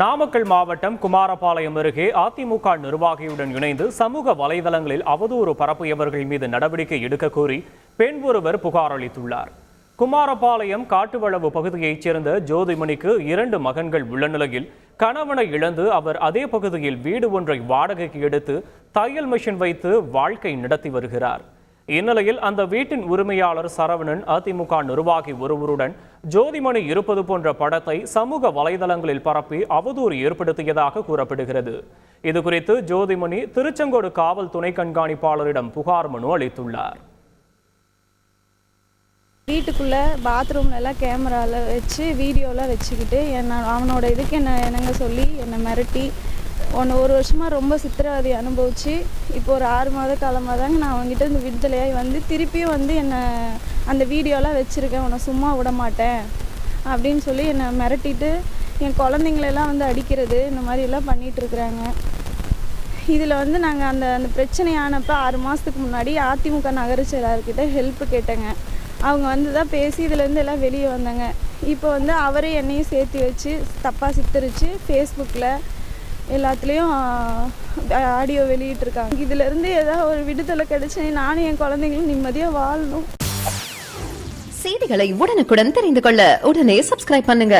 நாமக்கல் மாவட்டம் குமாரபாளையம் அருகே அதிமுக நிர்வாகியுடன் இணைந்து சமூக வலைதளங்களில் அவதூறு பரப்பியவர்கள் மீது நடவடிக்கை எடுக்க கோரி பெண் ஒருவர் புகார் அளித்துள்ளார். குமாரபாளையம் காட்டுவளவு பகுதியைச் சேர்ந்த ஜோதிமணிக்கு இரண்டு மகன்கள் உள்ள நிலையில் கணவனை இழந்து அவர் அதே பகுதியில் வீடு ஒன்றை வாடகைக்கு எடுத்து தையல் மிஷின் வைத்து வாழ்க்கை நடத்தி வருகிறார். இந்நிலையில் அந்த வீட்டின் உரிமையாளர் சரவணன் அதிமுக நிர்வாகி ஒருவருடன் ஜோதிமணி இருப்பது போன்ற படத்தை சமூக வலைதளங்களில் பரப்பி அவதூறு ஏற்படுத்தியதாக கூறப்படுகிறது. இதுகுறித்து ஜோதிமணி திருச்செங்கோடு காவல் துணை கண்காணிப்பாளரிடம் புகார் மனு அளித்துள்ளார். வீட்டுக்குள்ளே பாத்ரூம்ல எல்லாம் கேமராவில் வச்சு வீடியோலாம் வச்சுக்கிட்டு என்ன அவனோட இதுக்கு என்ன என்னங்க சொல்லி என்னை மிரட்டி ஒன்று ஒரு வருஷமாக ரொம்ப சித்திரவதை அனுபவிச்சு இப்போ ஒரு ஆறு மாத காலமாக தாங்க நான் அவங்ககிட்ட இந்த விடுதலையாகி வந்து திருப்பியும் வந்து என்னை அந்த வீடியோலாம் வச்சுருக்கேன் உன்னை சும்மா விட மாட்டேன் அப்படின்னு சொல்லி என்னை மிரட்டிட்டு என் குழந்தைங்களெல்லாம் வந்து அடிக்கிறது இந்த மாதிரி எல்லாம் இதில் வந்து நாங்கள் அந்த அந்த பிரச்சனை ஆனப்போ ஆறு மாதத்துக்கு முன்னாடி அதிமுக நகர செயலாளர்கிட்ட ஹெல்ப் கேட்டேங்க. அவங்க வந்து தான் பேசி இதுலேருந்து எல்லாம் வெளியே வந்தாங்க. இப்போ வந்து அவரே என்னையும் சேர்த்து வச்சு தப்பாக சித்தரித்து ஃபேஸ்புக்கில் எல்லாத்துலேயும் ஆடியோ வெளியிட்டிருக்காங்க. இதுலேருந்து ஏதாவது ஒரு விடுதலை கிடைச்சி நானும் என் குழந்தைங்களும் நிம்மதியாக வாழணும். செய்திகளை உடனுக்குடன் தெரிந்து கொள்ள உடனே சப்ஸ்கிரைப் பண்ணுங்க.